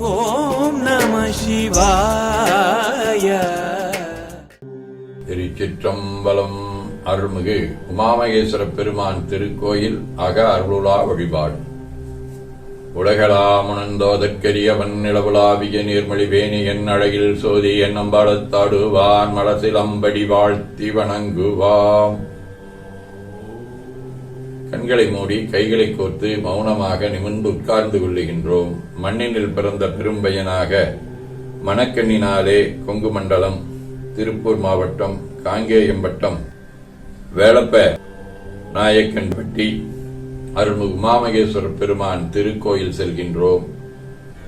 ஓம் நம சிவாய. திருச்சிற்றம்பலம் அருள்மிகு உமாமகேஸ்வர பெருமான் திருக்கோயில் அக அருளுலா வழிபாடு. உலகளாமுணந்தோதற்கரியவன் நிலவுலாவிய நீர்மொழிவேணி என் அழகில் சோதி என் அம்பாளத்தாடுவான் மலசிலம்படி வாழ்த்தி வணங்குவாம். கண்களை மூடி கைகளை கோர்த்து மௌனமாக நிமிர்ந்து உட்கார்ந்து கொள்ளுகின்றோம். மண்ணினில் பிறந்த பெரும்பயனாக மணக்கண்ணினாலே கொங்கு மண்டலம் திருப்பூர் மாவட்டம் காங்கேயம்பட்டம் வேலப்ப வேளப்ப நாயக்கன்பட்டி அருள்மிகு உமாமகேஸ்வரர் பெருமான் திருக்கோயில் செல்கின்றோம்.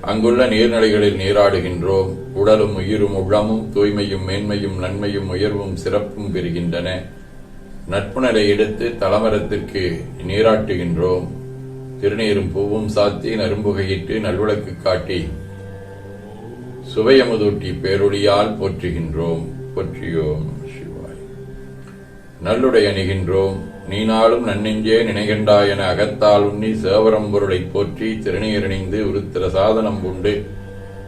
அங்குள்ள நீர்நிலைகளில் நீராடுகின்றோம். உடலும் உயிரும் உள்ளமும் தூய்மையும் மேன்மையும் நன்மையும் உயர்வும் சிறப்பும் பெறுகின்றன. நட்புணரை எடுத்து தலமரத்திற்கு நீராட்டுகின்றோம். திருநீரும் பூவும் சாத்தி நரும்புகையிட்டு நல்விளக்கு காட்டி சுவையமுதூட்டி பேரொழியால் போற்றுகின்றோம். போற்றியோம் சிவாய். நல்லுடை அணிகின்றோம். நீ நாளும் நன்னெஞ்சே நினைகின்றாய் என அகத்தால் உண்ணி சேவரம்பொருளை போற்றி திருநீரணிந்து உருத்திர சாதனம் உண்டு.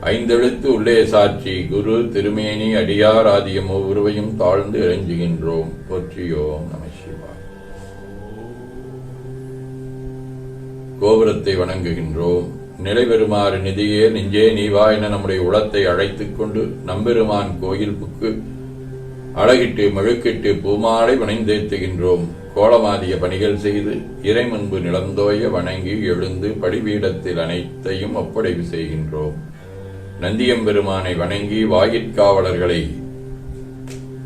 ஐந்தெழுத்து உள்ளே சாட்சி குரு திருமேனி அடியார் ஆதியம் ஒவ்வொருவையும் தாழ்ந்து இறைஞ்சுகின்றோம். போற்றியோம் நம கோபுரத்தை வணங்குகின்றோம். நிலைபெறுமாறு நிதியே நெஞ்சே நீவா என நம்முடைய உளத்தை அழைத்துக் கொண்டு நம்பெருமான் கோயில் புக்கு அழகிட்டு மெழுக்கிட்டு பூமாலை வணைந்தேத்துகின்றோம் கோலமாதிய பணிகள் செய்து இறைமுன்பு நிலந்தோய வணங்கி எழுந்து படிபீடத்தில் அனைத்தையும் ஒப்படைவு செய்கின்றோம். நந்தியம்பெருமானை வணங்கி வாயிற்காவலர்களை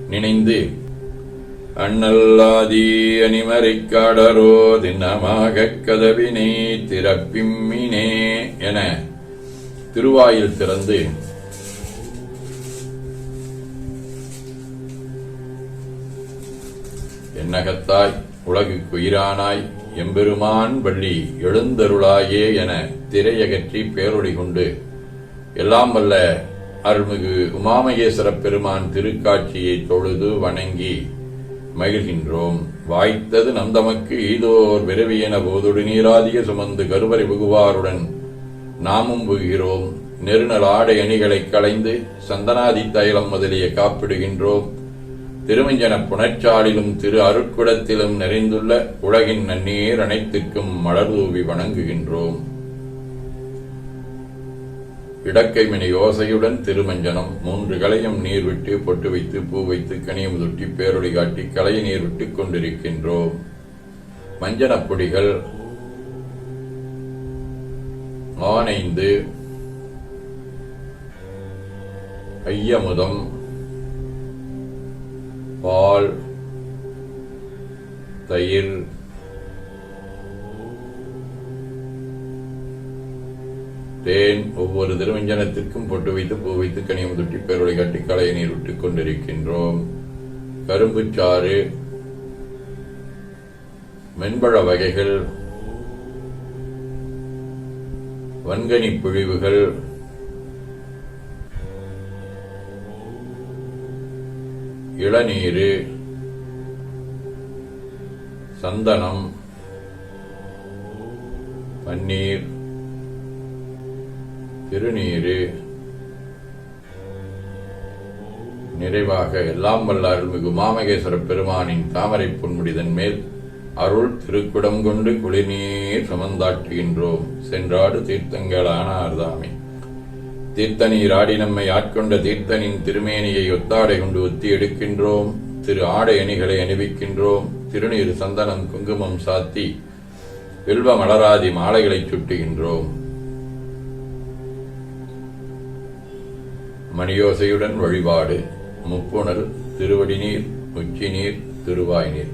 நினைந்து அண்ணல்லாதி அணிமறைக் காடரோ திண்ணமாகக் கதவினை திறப்பிம்மினே என திருவாயில் திறந்து என்னகத்தாய் உலகுக்கு உயிரானாய் எம்பெருமான் வள்ளி எழுந்தருளாயே என திரையகற்றி பேரொளி கொண்டு எல்லாம் வல்ல அருள்மிகு உமாமகேஸ்வர பெருமான் திருக்காட்சியை தொழுது வணங்கி மகிழ்கின்றோம். வாய்த்தது நந்தமக்கு ஈதோர் விரவியன போதொடு நீராதிய சுமந்து கருவறை புகுவாருடன் நாமும் புகிறோம் நெருநல் ஆடை அணிகளை களைந்து சந்தனாதி தைலம் முதலிய காப்பிடுகின்றோம். திருமஞ்சன புனச்சாலிலும் திரு அருட்குடத்திலும் நிறைந்துள்ள உலகின் நன்னீர் அனைத்திற்கும் மலர்தூவி வணங்குகின்றோம். இடக்கைமினி யோசையுடன் திருமஞ்சனம். மூன்று கலையும் நீர் விட்டு பொட்டு வைத்து பூ வைத்து கனியம் தொட்டி பேரொளி காட்டி கலையை நீர் விட்டுக் கொண்டிருக்கின்றோம். மஞ்சனப் பொடிகள் ஆனைந்து ஐயமுதம் பால் தயிர் தேன் ஒவ்வொரு திருவஞ்சனத்திற்கும் பொட்டு வைத்து பூ வைத்து கனியம் தொட்டி பேரொளி காட்டி களைய நீர் விட்டுக் கொண்டிருக்கின்றோம் கரும்புச்சாறு மென்பழ வகைகள் வன்கனி பிழிவுகள் இளநீரு சந்தனம் பன்னீர் திருநீரு. நிறைவாக எல்லாம் வல்ல அருள்மிகு மாமகேஸ்வர பெருமானின் தாமரை பொன்முடிதன் மேல் அருள் திருக்குடம் கொண்டு குளிர்நீர் சமந்தாட்டுகின்றோம் சென்றாடு தீர்த்தங்கள் ஆனார்தாமே. தீர்த்தநீர் ஆடி நம்மை ஆட்கொண்ட தீர்த்தனின் திருமேனியை ஒத்தாடை கொண்டு ஒத்தி எடுக்கின்றோம். திரு ஆடை அணிகளை அணிவிக்கின்றோம். திருநீர் சந்தனம் குங்குமம் சாத்தி வில்வ மலராதி மாலைகளைச் சுட்டுகின்றோம். மணியோசையுடன் வழிபாடு முப்புணர் திருவடிநீர் உச்சிநீர் திருவாய்நீர்.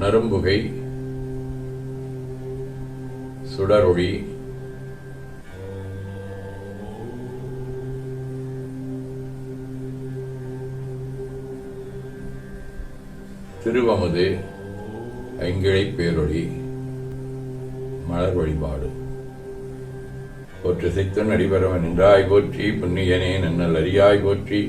நரும்புகை சுடரொளி திருவமுது ஐங்கிழை பேரொழி மலர் வழிபாடு. போற்று சித்தன் அடிபரவன் நின்றாய் போற்றி புண்ணியனே நன்னல் அறியாய் போற்றி.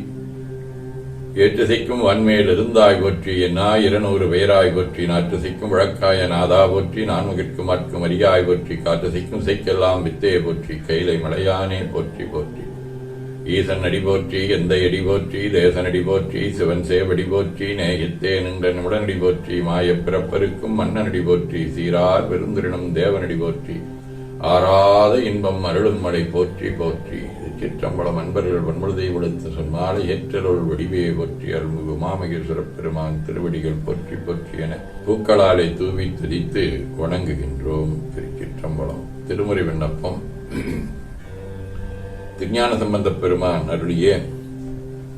ஏற்றுசைக்கும் வன்மேல் இருந்தாய் போற்றி என்னா இருநூறு பெயராய் போற்றி. நாற்று சிக்கும் வழக்காய நாதா போற்றி நான்முகிற்கும் அற்கும் அரியாய் போற்றி. காற்றுசைக்கும் சிக்கெல்லாம் வித்தையை போற்றி கைலை மலையானே போற்றி போற்றி. ஈசன் அடி போற்றி எந்த அடி போற்றி தேசன் அடி போற்றி சிவன் சேவடி போற்றி நேயத்தே நின்ற நிமிடனடி போற்றி. மாயப் பிறப்பருக்கும் மன்னனடி போற்றி சீரார் பெருந்திரினம் தேவனடி போற்றி. ஆறாத இன்பம் அருளும் மழை போற்றி போற்றி. சிற்றம்பலம் அன்பர்கள் வன்முழுதை உடுத்த சொன்மாலை ஏற்றருள் வடிவே போற்றி. அருள்மிகு மாமகேஸ்வரப் பெருமான் திருவடிகள் போற்றி போற்றி என பூக்களாலே தூவி துதித்து வணங்குகின்றோம் திருச்சிற்றம்பலம். திருமுறை விண்ணப்பம். திருஞான சம்பந்தப் பெருமான் அருளிய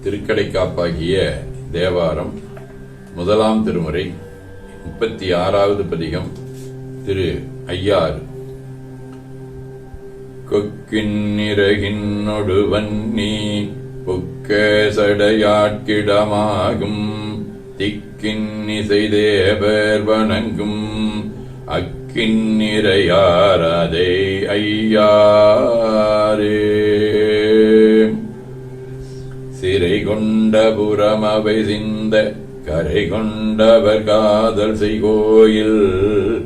திருக்கடை காப்பாகிய தேவாரம் முதலாம் திருமுறை முப்பத்தி ஆறாவது பதிகம் திரு ஐயாறு. கொக்கின்னிறகின்னொடுவன் நீ புக்க சடையாட்கிடமாகும் தேவர் வணங்கும் அக்கின்னிறையாரதை ஐயாரே. சிறை கொண்ட புறமவை சிந்த கரை கொண்டவர் காதல் செய்கோயில்.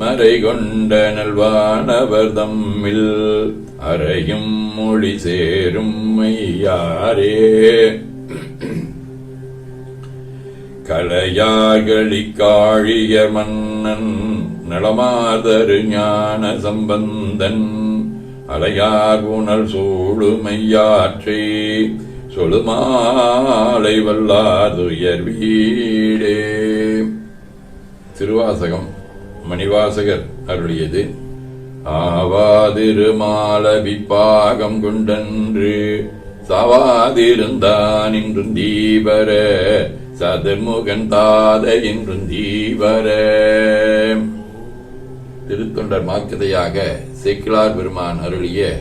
மறை கொண்ட நல்வானவர் தம்மில் அறையும் மொழி சேரும் மையாரே கலையார்களிக்காழிய மன்னன் நலமாதரு ஞான சம்பந்தன் அலையார் உணல் சூழுமையாற்றே சொலுமாலை வல்லாதுயர் வீடே. திருவாசகம். மணிவாசகர் அருளியது. ஆவாதிருமாலவிப்பாகம் கொண்டன்று சவாதிருந்தான் இன்றும் தீபர சதுர்முகன் தாத இன்றும் தீபர திருத்தொண்டர் மாக்கதையாக சேக்கிலார் பெருமான் அருளிய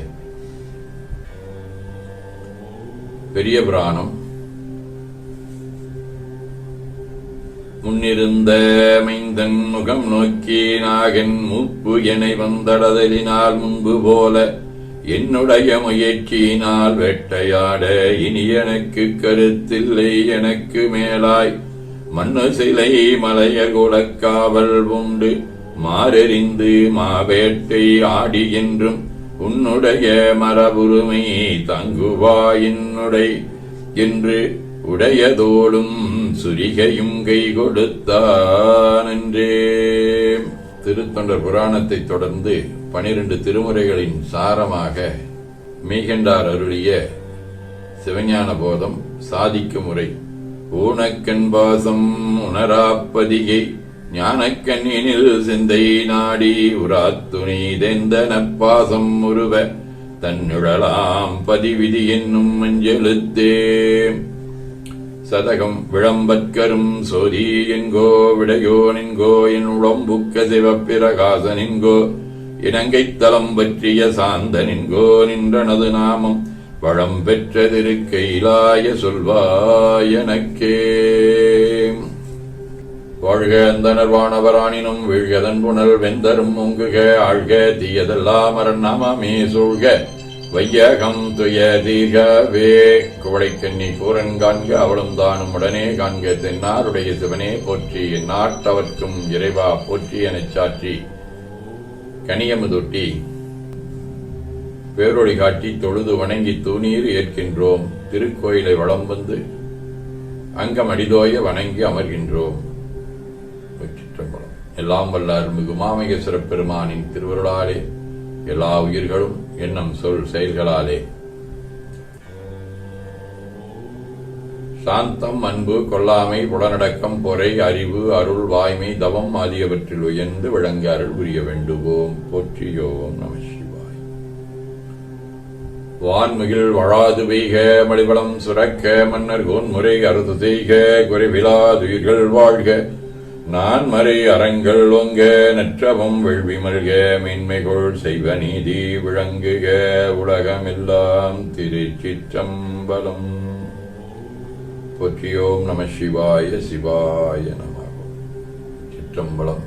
பெரிய புராணம் முன்னிருந்த மைந்தன் முகம் நோக்கி நாகன் மூப்பு என வந்தடதலினால் முன்பு போல என்னுடைய முயற்சியினால் வேட்டையாட இனி எனக்கு கருத்தில்லை எனக்கு மேலாய். மண்ணு சிலை மலைய குலக்காவல் உண்டு மாறெறிந்து மாவேட்டை ஆடி என்றும் உன்னுடைய மரபுரிமை தங்குவா என்னுடை என்று உடையதோடும் சுரிகையும் கை கொடுத்தான் என்றே திருத்தொண்டர் புராணத்தை தொடர்ந்து பனிரெண்டு திருமுறைகளின் சாரமாக மீகண்டார் அருளிய சிவஞான போதம் சாதிக்கும் முறை. ஊனக்கண் பாசம் உணராப்பதிகை ஞானக்கண்ணினில் சிந்தை நாடி உராத்துணி தெந்தனப்பாசம் உருவ தன்னுழலாம் பதிவிதி என்னும் மஞ்செழுத்தே சதகம் விளம்பற்கரும் சோதி என்கோ விடையோ நின்கோ என் உடம்புக்க சிவப்பிரகாசனின்கோ இலங்கைத் தலம் பற்றிய சாந்த நின்கோ நின்றனது நாமம் வளம் பெற்ற திருக்கையிலாய சொல்வாயனக்கே வாழ்க அந்தனர் வானவரானினும் வீழ்கதன் புனல் வெந்தரும் ஒங்குக ஆழ்க தீயதெல்லாம் அரண் நாமமே சூழ்க. வையகம் துய தீர்கவே குவளைக்கண்ணி கூரன் காண்க அவளும் தானும் உடனே காண்க தென்னாருடைய சிவனே போற்றி நாட்டவர்க்கும் இறைவா போற்றி எனச் சாற்றி. கனியமுதொட்டி பேரொழி காட்டி தொழுது வணங்கி தூணீர் ஏற்கின்றோம். திருக்கோயிலை வளம் வந்து அங்கம் அடிதோய வணங்கி அமர்கின்றோம். எல்லாம் வல்ல அருள்மிகு மாமகேஸ்வர பெருமானின் திருவருளாலே எல்லா உயிர்களும் எண்ணம் சொல் செயல்களாலே. சாந்தம் அன்பு கொல்லாமை புலனடக்கம் பொறை அறிவு அருள் வாய்மை தவம் ஆகியவற்றில் உயர்ந்து விளங்க அருள் புரிய வேண்டுவோம். போற்றியோம் நம சிவாய். வான்மிகில் வழாது பெய்க மலிவளம் சுரக்க மன்னர் கோன்முறை அறுது செய்க குறைவிலாதுயிர்கள் வாழ்க. நான் மறை அறங்கள் ஒங்க நற்றவம் வெள்வி மல்க மேன்மைகொள் செய்வ நீதி விளங்குக உலகமெல்லாம் திருச்சிற்றம்பலம். போற்றியோம் நம சிவாய சிவாய நம. சிற்றம்பலம்